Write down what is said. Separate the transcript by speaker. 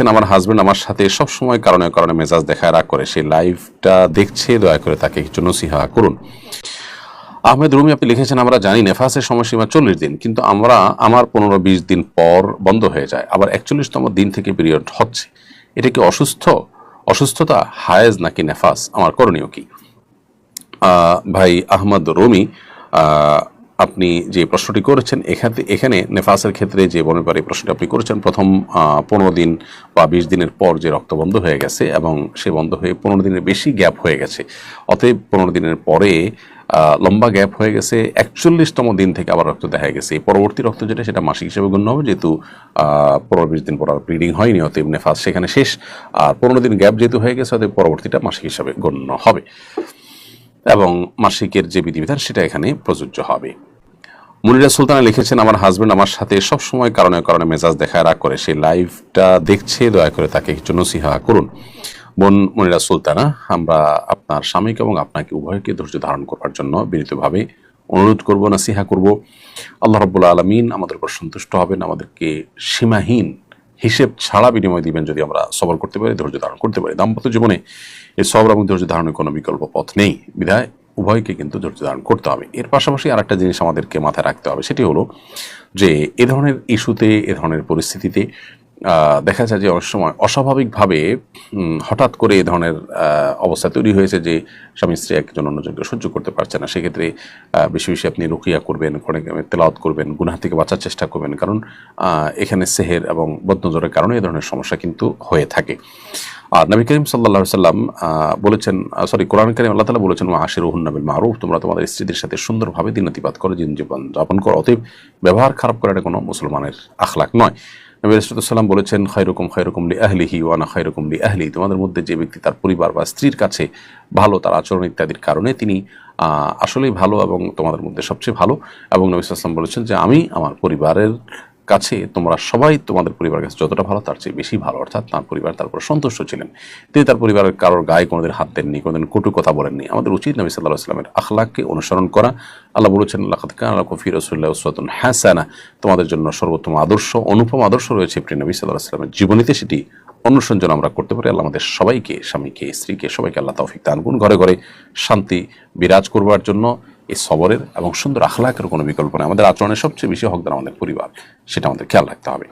Speaker 1: লিখেছেন আমার হাজবেন্ড আমার সাথে সব সময় কারণে কারণে মেজাজ দেখায়, রাগ করে। সেই লাইভটা দেখছে, দয়া করে তাকে কিছু নসিহা করুন। আহমেদ রুমি, আপনি লিখেছেন, আমরা জানি নেফাসের সময়সীমা চল্লিশ দিন, কিন্তু আমরা, আমার পনেরো বিশ দিন পর বন্ধ হয়ে যায়। আবার একচল্লিশতম দিন থেকে পিরিয়ড হচ্ছে। এটা কি অসুস্থ? অসুস্থতা হায়েজ নাকি নেফাস? আমার করণীয় কি? ভাই আহমদ রমি আপনি যে প্রশ্নটি করেছেন, এখানে এখানে নেফাসের ক্ষেত্রে যে মনে পারি প্রশ্নটি আপনি করেছেন, প্রথম পনেরো দিন বা বিশ দিনের পর যে রক্ত বন্ধ হয়ে গেছে এবং সে বন্ধ হয়ে পনেরো দিনের বেশি গ্যাপ হয়ে গেছে। অতএব পনেরো দিনের পরে লম্বা গ্যাপ হয়ে গেছে, একচল্লিশতম দিন থেকে আবার রক্ত দেখা গেছে। এই পরবর্তী রক্ত যেটা, সেটা মাসিক হিসেবে গণ্য হবে, যেহেতু পনেরো বিশ দিন পর আর ব্লিডিং হয়নি, অতএব নেফাস সেখানে শেষ। আর পনেরো দিন গ্যাপ যেহেতু হয়ে গেছে, অতএব পরবর্তীটা মাসিক হিসাবে গণ্য হবে। এবং মাসিকের যে বিধিবিধান, সেটা এখানে প্রযোজ্য হবে। মুনিরা সুলতানা লিখেছেন, আমার হাজবেন্ড আমার সাথে সব সময় কারণে কারণে মেজাজ দেখায়, রাগ করে। সেই লাইভটা দেখছে, দয়া করে তাকে কিছু নসিহা করুন। বোন মনিরা সুলতানা, আমরা আপনার স্বামীকে এবং আপনাকে উভয়কে ধৈর্য ধারণ করবার জন্য বিনীতভাবে অনুরোধ করব, নাসিহা করব। আল্লাহ রব্বুল আলমিন আমাদের উপর সন্তুষ্ট হবেন, আমাদেরকে সীমাহীন হিসেব ছাড়া বিনিময় দিবেন যদি আমরা সবর করতে পারি, ধৈর্য ধারণ করতে পারি। দাম্পত্য জীবনে এই সবর এবং ধৈর্য ধারণের কোনো বিকল্প পথ নেই। বিধায় উভয়কে কিন্তু ধৈর্য ধারণ করতে হবে। এর পাশাপাশি আর একটা জিনিস আমাদেরকে মাথায় রাখতে হবে, সেটি হলো যে, এ ধরনের ইস্যুতে, এ ধরনের পরিস্থিতিতে দেখা যায় যে অনেক সময় অস্বাভাবিকভাবে হঠাৎ করে এ ধরনের অবস্থা তৈরি হয়েছে যে স্বামী স্ত্রী একজন অন্যজনকে সহ্য করতে পারছে না। সেক্ষেত্রে বেশি বেশি আপনি রুকিয়া করবেন কারিমের তেলাওয়াত করবেন, গুনাহ থেকে বাঁচার চেষ্টা করবেন। কারণ এখানে সেহের এবং বদনজরের কারণে এ ধরনের সমস্যা কিন্তু হয়ে থাকে। আর নবী করিম সাল্লাহ সাল্লাম বলেছেন সরি, কোরআন করিম আল্লাহ তালা বলেছেন আশির নবীল মারুফ তোমরা তোমাদের স্ত্রীদের সাথে সুন্দরভাবে দিনতিবাদ করো দিন জীবন যাপন করো। অতএব, ব্যবহার খারাপ করাটা কোনো মুসলমানের আখলাক নয়। নবী রসুলাম বলেছেন খৈরকম খৈরকম লি আহলিহি ওয়ানা খৈরকম লি আহলি তোমাদের মধ্যে যে ব্যক্তি তার পরিবার বা স্ত্রীর কাছে ভালো তার আচরণ ইত্যাদির কারণে তিনি আসলেই ভালো এবং তোমাদের মধ্যে সবচেয়ে ভালো। এবং নবী সাল্লাম বলেছেন যে, আমি আমার পরিবারের কাছে তোমরা সবাই তোমাদের পরিবারের কাছে যতটা ভালো, তার চেয়ে বেশি ভালো। অর্থাৎ তার পরিবার তার উপর সন্তুষ্ট ছিলেন। তিনি তার পরিবারের কারোর গায়ে কোনোদিন হাত দেননি, কোনোদিন কটু কথা বলেননি। আমাদের উচিত নবী সাল্লাহ আসলামের আখলাককে অনুসরণ করা। আল্লাহ বলেছেন আল্লাহ কফি রসুল্লাহ উসওয়াতুন হাসানা। তোমাদের জন্য সর্বোত্তম আদর্শ, অনুপম আদর্শ রয়েছে প্রিয় নবী সাল্লাহ আসলামের জীবনীতে সেটি অনুসরণ যেন আমরা করতে পারি। আল্লাহ আমাদের সবাইকে, স্বামীকে, স্ত্রীকে সবাইকে আল্লাহ তৌফিক দান ঘরে ঘরে শান্তি বিরাজ করবার জন্য এই সবরের এবং সুন্দর আখলাকের কোনো বিকল্প নেই। আমাদের আচরণের সবচেয়ে বেশি হকদার আমাদের পরিবার, সেটা আমাদের খেয়াল রাখতে হবে।